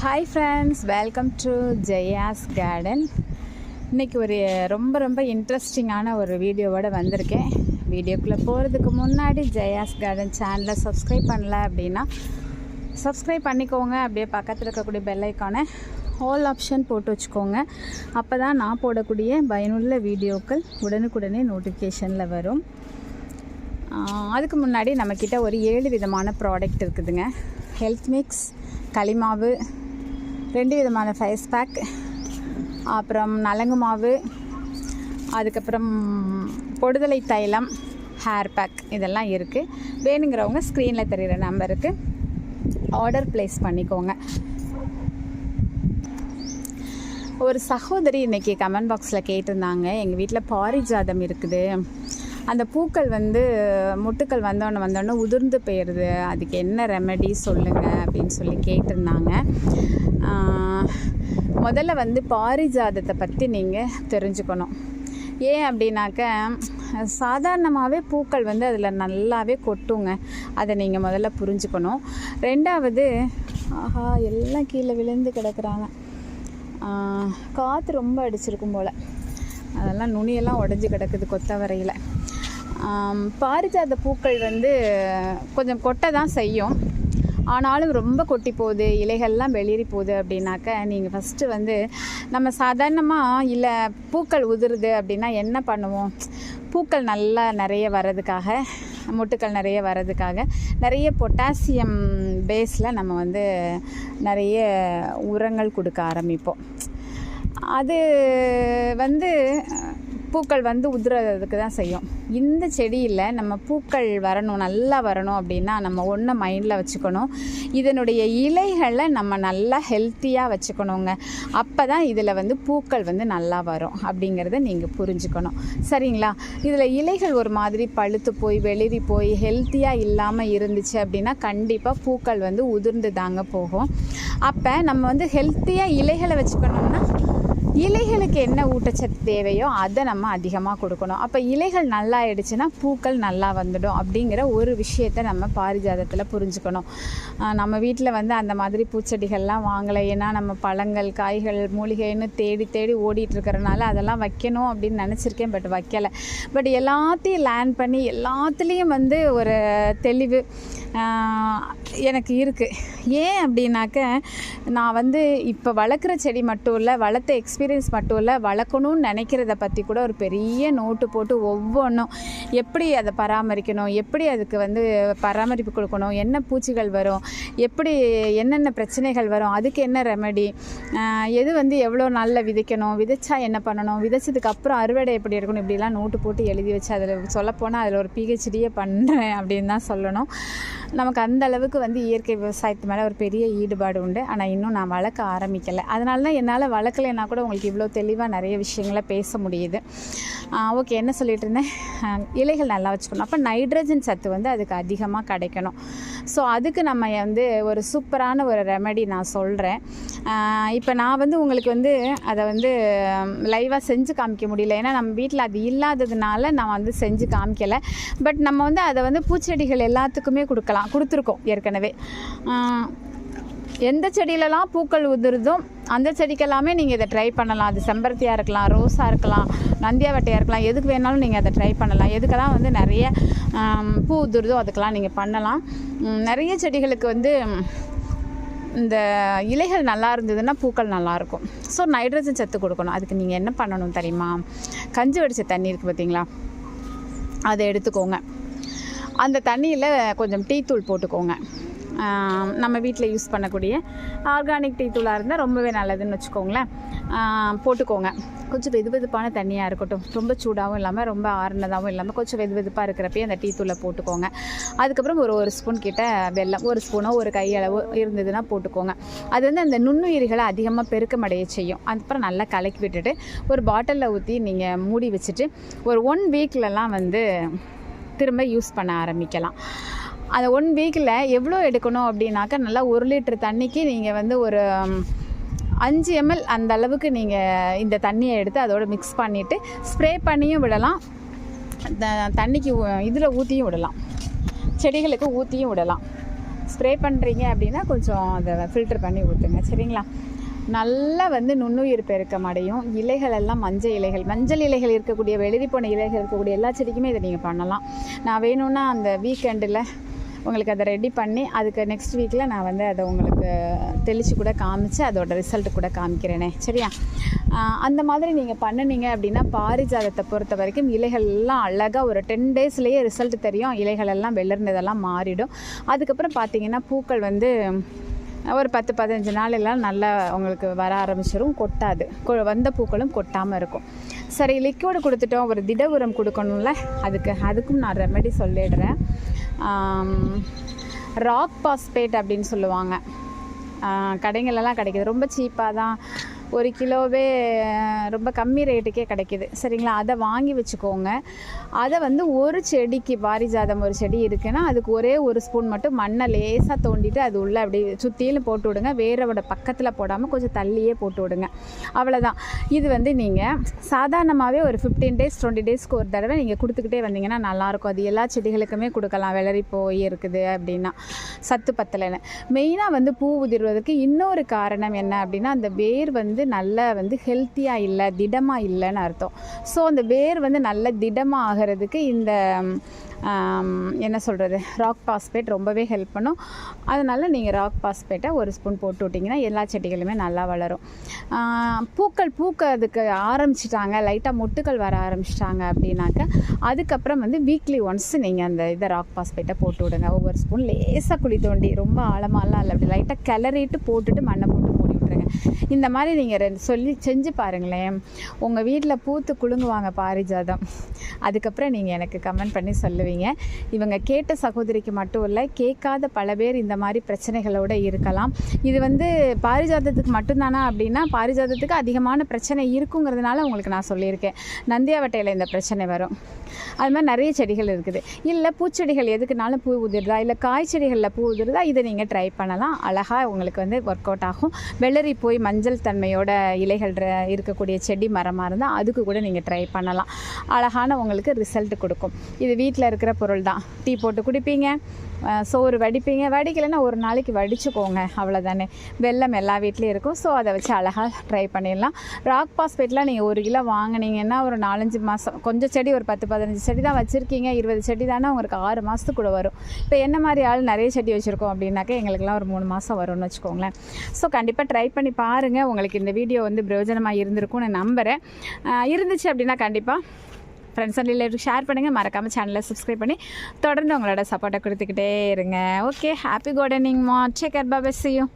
Hi friends welcome to Jaya's garden இன்றைக்கி ஒரு ரொம்ப ரொம்ப இன்ட்ரெஸ்டிங்கான ஒரு வீடியோவோட வந்திருக்கேன். வீடியோக்குள்ளே போகிறதுக்கு முன்னாடி ஜெயாஸ் கார்டன் சேனலை சப்ஸ்கிரைப் பண்ணல அப்படின்னா சப்ஸ்கிரைப் பண்ணிக்கோங்க. அப்படியே பக்கத்தில் இருக்கக்கூடிய பெல் ஐக்கானை ஆல் ஆப்ஷன் போட்டு வச்சுக்கோங்க. அப்போ தான் நான் போடக்கூடிய பயனுள்ள வீடியோக்கள் உடனுக்குடனே நோட்டிஃபிகேஷனில் வரும். அதுக்கு முன்னாடி நம்மக்கிட்ட ஒரு ஏழு விதமான ப்ராடக்ட் இருக்குதுங்க. ஹெல்த் மிக்ஸ் களிமாவு ரெண்டு விதமான ஃபேஸ் பேக் அப்புறம் நலங்கு மாவு அதுக்கப்புறம் பொடுதலை தைலம் ஹேர் பேக் இதெல்லாம் இருக்குது வேணுங்கிறவங்க ஸ்க்ரீனில் தெரிகிற நம்பருக்கு ஆர்டர் ப்ளேஸ் பண்ணிக்கோங்க. ஒரு சகோதரி இன்றைக்கி கமெண்ட் பாக்ஸில் கேட்டிருந்தாங்க. எங்கள் வீட்டில் பாரிஜாதம் இருக்குது. அந்த பூக்கள் வந்து முட்டுக்கள் வந்தோடனே வந்தோடனே உதிர்ந்து போயிடுது அதுக்கு என்ன ரெமெடி சொல்லுங்கள் அப்படின்னு சொல்லி கேட்டிருந்தாங்க. முதல்ல வந்து பாரிஜாதத்தை பற்றி நீங்கள் தெரிஞ்சுக்கணும். ஏன் அப்படின்னாக்க சாதாரணமாகவே பூக்கள் வந்து அதில் நல்லாவே கொட்டுங்க. அதை நீங்கள் முதல்ல புரிஞ்சுக்கணும். ரெண்டாவது ஆஹா எல்லாம் கீழே விழுந்து கிடக்குறாங்க. காற்று ரொம்ப அடிச்சிருக்கும் போல். அதெல்லாம் நுனியெல்லாம் உடஞ்சி கிடக்குது கொத்தவரையில். பாரிஜாத பூக்கள் வந்து கொஞ்சம் கொட்டை தான் செய்யும். ஆனாலும் ரொம்ப கொட்டி போகுது இலைகள்லாம் வெளியேறி போகுது அப்படின்னாக்க நீங்கள் ஃபஸ்ட்டு வந்து நம்ம சாதாரணமாக இல்லை பூக்கள் உதிருது அப்படின்னா என்ன பண்ணுவோம்? பூக்கள் நல்லா நிறைய வர்றதுக்காக மொட்டுக்கள் நிறைய வர்றதுக்காக நிறைய பொட்டாசியம் பேஸில் நம்ம வந்து நிறைய உரங்கள் கொடுக்க ஆரம்பிப்போம். அது வந்து பூக்கள் வந்து உதிரதுக்கு தான் செய்யும். இந்த செடியில் நம்ம பூக்கள் வரணும் நல்லா வரணும் அப்படின்னா நம்ம ஒன்றை மைண்டில் வச்சுக்கணும். இதனுடைய இலைகளை நம்ம நல்லா ஹெல்த்தியாக வச்சுக்கணுங்க. அப்போ தான் இதில் வந்து பூக்கள் வந்து நல்லா வரும் அப்படிங்கிறத நீங்கள் புரிஞ்சுக்கணும். சரிங்களா? இதில் இலைகள் ஒரு மாதிரி பழுத்து போய் வெளிரி போய் ஹெல்த்தியாக இல்லாமல் இருந்துச்சு அப்படின்னா கண்டிப்பாக பூக்கள் வந்து உதிர்ந்து தாங்க போகும். அப்போ நம்ம வந்து ஹெல்த்தியாக இலைகளை வச்சுக்கணும்னா இலைகளுக்கு என்ன ஊட்டச்சத்து தேவையோ அதை நம்ம அதிகமாக கொடுக்கணும். அப்போ இலைகள் நல்லா ஆயிடுச்சுன்னா பூக்கள் நல்லா வந்துடும் அப்படிங்கிற ஒரு விஷயத்தை நம்ம பாரிஜாதத்தில் புரிஞ்சுக்கணும். நம்ம வீட்டில் வந்து அந்த மாதிரி பூச்செடிகள்லாம் வாங்கலை. ஏன்னா நம்ம பழங்கள் காய்கள் மூலிகைன்னு தேடி தேடி ஓடிட்டு இருக்கிறனால அதெல்லாம் வைக்கணும் அப்படின்னு நினச்சிருக்கேன் பட் வைக்கலை. பட் எல்லாத்தையும் லேர்ன் பண்ணி எல்லாத்துலேயும் வந்து ஒரு தெளிவு எனக்கு இருக்குது ஏன் அப்படின்னாக்க நான் வந்து இப்போ வளர்க்குற செடி மட்டும் இல்லை வளர்த்த எக்ஸ்பீரியன்ஸ் மட்டும் இல்லை வளர்க்கணும்னு நினைக்கிறத பற்றி கூட ஒரு பெரிய நோட்டு போட்டு ஒவ்வொன்றும் எப்படி அதை பராமரிக்கணும் எப்படி அதுக்கு வந்து பராமரிப்பு கொடுக்கணும் என்ன பூச்சிகள் வரும் எப்படி என்னென்ன பிரச்சனைகள் வரும் அதுக்கு என்ன ரெமெடி எது வந்து எவ்வளோ நாளில் விதைக்கணும் விதைச்சா என்ன பண்ணணும் விதைச்சதுக்கு அப்புறம் அறுவடை எப்படி இருக்கணும் இப்படிலாம் நோட்டு போட்டு எழுதி வச்சு அதில் சொல்லப்போனால் அதில் ஒரு பிஹெச்டியே பண்ணுறேன் அப்படின்னு தான் சொல்லணும். நமக்கு அந்த அளவுக்கு வந்து இயற்கை விவசாயத்து மேலே ஒரு பெரிய ஈடுபாடு உண்டு. ஆனால் இன்னும் நான் வளர்க்க ஆரம்பிக்கலை. அதனால தான் என்னால் வளர்க்கலைன்னா கூட உங்களுக்கு இவ்வளோ தெளிவாக நிறைய விஷயங்களை பேச முடியுது. ஓகே என்ன சொல்லிட்டு இருந்தேன்? இலைகள் நல்லா வச்சுக்கணும். அப்போ நைட்ரஜன் சத்து வந்து அதுக்கு அதிகமாக கிடைக்கணும். ஸோ அதுக்கு நம்ம வந்து ஒரு சூப்பரான ஒரு ரெமெடி நான் சொல்கிறேன் இப்போ நான் வந்து உங்களுக்கு வந்து அதை வந்து லைவாக செஞ்சு காமிக்க முடியல. ஏன்னா நம்ம வீட்டில் அது இல்லாததுனால நான் வந்து செஞ்சு காமிக்கலை. பட் நம்ம வந்து அதை வந்து பூச்செடிகள் எல்லாத்துக்குமே கொடுக்கலாம். கொடுத்துருக்கோம் ஏற்கனவே. எந்த செடியிலலாம் பூக்கள் உதிருதோ அந்த செடிக்கெல்லாமே நீங்கள் இதை ட்ரை பண்ணலாம். அது செம்பருத்தியாக இருக்கலாம் ரோஸாக இருக்கலாம் நந்தியாவட்டையாக இருக்கலாம் எதுக்கு வேணாலும் நீங்கள் அதை ட்ரை பண்ணலாம். எதுக்கெல்லாம் வந்து நிறைய பூ உதிருதோ அதுக்கெல்லாம் நீங்கள் பண்ணலாம். நிறைய செடிகளுக்கு வந்து இந்த இலைகள் நல்லா இருந்ததுன்னா பூக்கள் நல்லாயிருக்கும் ஸோ நைட்ரஜன் சத்து கொடுக்கணும். அதுக்கு நீங்கள் என்ன பண்ணணும் தெரியுமா? கஞ்சி வடித்த தண்ணி இருக்குது பார்த்தீங்களா அதை எடுத்துக்கோங்க. அந்த தண்ணியில் கொஞ்சம் டீ தூள் போட்டுக்கோங்க. நம்ம வீட்டில் யூஸ் பண்ணக்கூடிய ஆர்கானிக் டீ தூளாக இருந்தால் ரொம்பவே நல்லதுன்னு வச்சுக்கோங்களேன். போட்டுக்கோங்க. கொஞ்சம் வெது வெதுப்பான தண்ணியாக இருக்கட்டும். ரொம்ப சூடாகவும் இல்லாமல் ரொம்ப ஆறுனதாகவும் இல்லாமல் கொஞ்சம் வெது வெதுப்பாக இருக்கிறப்பயே அந்த டீ தூளை போட்டுக்கோங்க. அதுக்கப்புறம் ஒரு ஒரு ஸ்பூன் கிட்ட வெல்லம் ஒரு ஸ்பூனோ ஒரு கையளவு இருந்ததுன்னா போட்டுக்கோங்க. அது வந்து அந்த நுண்ணுயிரிகளை அதிகமாக பெருக்கமடைய செய்யும். அதுக்கப்புறம் நல்லா கலக்கி விட்டுட்டு ஒரு பாட்டிலில் ஊற்றி நீங்கள் மூடி வச்சுட்டு ஒரு ஒன் வீக்லலாம் வந்து திரும்ப யூஸ் பண்ண ஆரம்பிக்கலாம். அந்த ஒன் வீக்கில் எவ்வளோ எடுக்கணும் அப்படின்னாக்கா நல்லா ஒரு லிட்டர் தண்ணிக்கு நீங்கள் வந்து ஒரு அஞ்சு எம்எல் அந்த அளவுக்கு நீங்கள் இந்த தண்ணியை எடுத்து அதோட மிக்ஸ் பண்ணிவிட்டு ஸ்ப்ரே பண்ணியும் விடலாம். த- தண்ணிக்கு இதில் ஊற்றியும் விடலாம். செடிகளுக்கு ஊற்றியும் விடலாம். ஸ்ப்ரே பண்ணுறீங்க அப்படின்னா கொஞ்சம் அதை ஃபில்டர் பண்ணி ஊற்றுங்க சரிங்களா? நல்லா வந்து நுண்ணுயிர் பெருக்கம் அடையும் இலைகள் எல்லாம் மஞ்சள் இலைகள். மஞ்சள் இலைகள் இருக்கக்கூடிய வெளிரி போன இலைகள் இருக்கக்கூடிய எல்லா செடிக்குமே இதை நீங்கள் பண்ணலாம். நான் வேணும்னா அந்த வீக்கெண்டில் உங்களுக்கு அதை ரெடி பண்ணி அதுக்கு நெக்ஸ்ட் வீக்கில் நான் வந்து அதை உங்களுக்கு தெளித்து கூட காமிச்சு அதோட ரிசல்ட் கூட காமிக்கிறேனே. சரியா? அந்த மாதிரி நீங்கள் பண்ணுனீங்க அப்படின்னா பாரிஜாதத்தை பொறுத்த வரைக்கும் இலைகள் எல்லாம் அழகாக ஒரு டென் டேஸ்லேயே ரிசல்ட் தெரியும். இலைகள் எல்லாம் வெள்ளர்ந்ததெல்லாம் மாறிடும். அதுக்கப்புறம் பார்த்தீங்கன்னா பூக்கள் வந்து ஒரு பத்து பதினஞ்சு நாள் எல்லாம் நல்லா உங்களுக்கு வர ஆரம்பிச்சிடும் கொட்டாது. கொ- வந்த பூக்களும் கொட்டாமல் இருக்கும். சரி லிக்யூடு கொடுத்துட்டோம். ஒரு திட உரம் கொடுக்கணும்ல? அதுக்கு அதுக்கும் நான் ரெமெடி சொல்லிடுறேன். ராக் பாஸ்பேட் அப்படின்னு சொல்லுவாங்க. கடைகளெல்லாம் கடைங்களெல்லாம் கிடைக்கிது. ரொம்ப சீப்பாக தான் ஒரு கிலோவே ரொம்ப கம்மி ரேட்டுக்கே கிடைக்கிது. சரிங்களா? அதை வாங்கி வச்சுக்கோங்க. அதை வந்து ஒரு செடிக்கு பாரிஜாதம் ஒரு செடி இருக்குன்னா அதுக்கு ஒரே ஒரு ஸ்பூன் மட்டும் மண்ணை லேசாக தோண்டிட்டு அது உள்ளே அப்படி சுற்றிலும் போட்டு விடுங்க. வேரோட பக்கத்தில் போடாமல் கொஞ்சம் தள்ளியே போட்டு விடுங்க. அவ்வளோதான் இது வந்து நீங்கள் சாதாரணமாகவே ஒரு ஃபிஃப்டீன் டேஸ் டுவெண்ட்டி டேஸ்க்கு ஒரு தடவை நீங்கள் கொடுத்துக்கிட்டே வந்தீங்கன்னா நல்லாயிருக்கும். அது எல்லா செடிகளுக்குமே கொடுக்கலாம். வெளரி போய் இருக்குது அப்படின்னா. சத்து பத்தலைன்னு. மெயினாக வந்து பூ உதிர்வதற்கு இன்னொரு காரணம் என்ன அப்படின்னா அந்த வேர் வந்து வந்து நல்ல வந்து ஹெல்த்தியாக இல்லை திடமாக இல்லைன்னு அர்த்தம். ஸோ அந்த வேர் வந்து நல்ல திடமாக ஆகிறதுக்கு இந்த என்ன சொல்கிறது ராக் பாஸ்பேட் ரொம்பவே ஹெல்ப் பண்ணும். அதனால் நீங்கள் ராக் பாஸ்பேட்டை ஒரு ஸ்பூன் போட்டு விட்டிங்கன்னா எல்லா செடிகளுமே நல்லா வளரும். பூக்கள் பூக்க அதுக்கு ஆரம்பிச்சிட்டாங்க. லைட்டாக மொட்டுக்கள் வர ஆரம்பிச்சிட்டாங்க அப்படின்னாக்க அதுக்கப்புறம் வந்து வீக்லி ஒன்ஸ் நீங்கள் அந்த இதை ராக் பாஸ்பேட்டை போட்டு விடுங்க. ஒவ்வொரு ஸ்பூன் லேசாக குழி தோண்டி ரொம்ப ஆழமாலாம் இல்லை. அப்படி லைட்டாக கிளறிட்டு போட்டுட்டு மண்ணை விட்டுருங்க இந்த மாதிரி நீங்கள் ரெண்டு சொல்லி செஞ்சு பாருங்களேன். உங்கள் வீட்டில் பூத்து குலுங்குவாங்க பாரிஜாதம். அதுக்கப்புறம் நீங்கள் எனக்கு கமெண்ட் பண்ணி சொல்லுவீங்க. இவங்க கேட்ட சகோதரிக்கு மட்டும் இல்லை கேட்காத பல பேர் இந்த மாதிரி பிரச்சனைகளோடு இருக்கலாம். இது வந்து பாரிஜாதத்துக்கு மட்டும்தானா அப்படின்னா பாரிஜாதத்துக்கு அதிகமான பிரச்சனை இருக்குங்கிறதுனால உங்களுக்கு நான் சொல்லியிருக்கேன். நந்தியாவட்டையில் இந்த பிரச்சனை வரும். அது மாதிரி நிறைய செடிகள் இருக்குது. இல்லை பூச்செடிகள் எதுக்குனாலும் பூ உதிருதா? இல்லை காய் செடிகளில் பூ உதிருதா? இதை நீங்கள் ட்ரை பண்ணலாம். அழகாக உங்களுக்கு வந்து ஒர்க் அவுட் ஆகும். வெள்ளரி போய் மஞ்சள் தன்மையோட இலைகள் இருக்கக்கூடிய செடி மரமாக இருந்தால் அதுக்கு கூட நீங்கள் ட்ரை பண்ணலாம். அழகான உங்களுக்கு ரிசல்ட் கொடுக்கும். இது வீட்டில் இருக்கிற பொருள் தான். டீ போட்டு குடிப்பீங்க. சோறு வடிப்பீங்க. வடிக்கலைன்னா ஒரு நாளைக்கு வடிச்சுக்கோங்க. அவ்வளோதானே வெள்ளம் எல்லா வீட்லேயும் இருக்கும். ஸோ அதை வச்சு அழகாக ட்ரை பண்ணிடலாம். ராக் பாஸ்பேட்லாம் நீங்கள் ஒரு கிலோ வாங்கினீங்கன்னா ஒரு நாலஞ்சு மாதம் கொஞ்சம் செடி ஒரு பத்து பதினஞ்சு செடி தான் வச்சுருக்கீங்க. இருபது செடி தானே உங்களுக்கு ஆறு மாதத்துக்குள்ள வரும். இப்போ என்ன மாதிரி ஆள் நிறைய செடி வச்சுருக்கோம் அப்படின்னாக்கா எங்களுக்குலாம் ஒரு மூணு மாதம் வரும்னு வச்சுக்கோங்களேன். ஸோ கண்டிப்பாக ட்ரை பண்ணி பாருங்கள் உங்களுக்கு இந்த வீடியோ வந்து பிரயோஜனமாக இருந்திருக்கும்னு நம்புகிறேன் இருந்துச்சு அப்படின்னா கண்டிப்பாக ஃப்ரெண்ட்ஸ் அண்ட் ரிலேட்டிவ் ஷேர் பண்ணுங்கள் மறக்காமல் சேனலை சப்ஸ்கிரைப் பண்ணி தொடர்ந்து உங்களோட சப்போர்ட்டை கொடுத்துக்கிட்டே இருங்க. ஓகே ஹாப்பி கார்டனிங் மா டேக் கேர் பாபா சியூ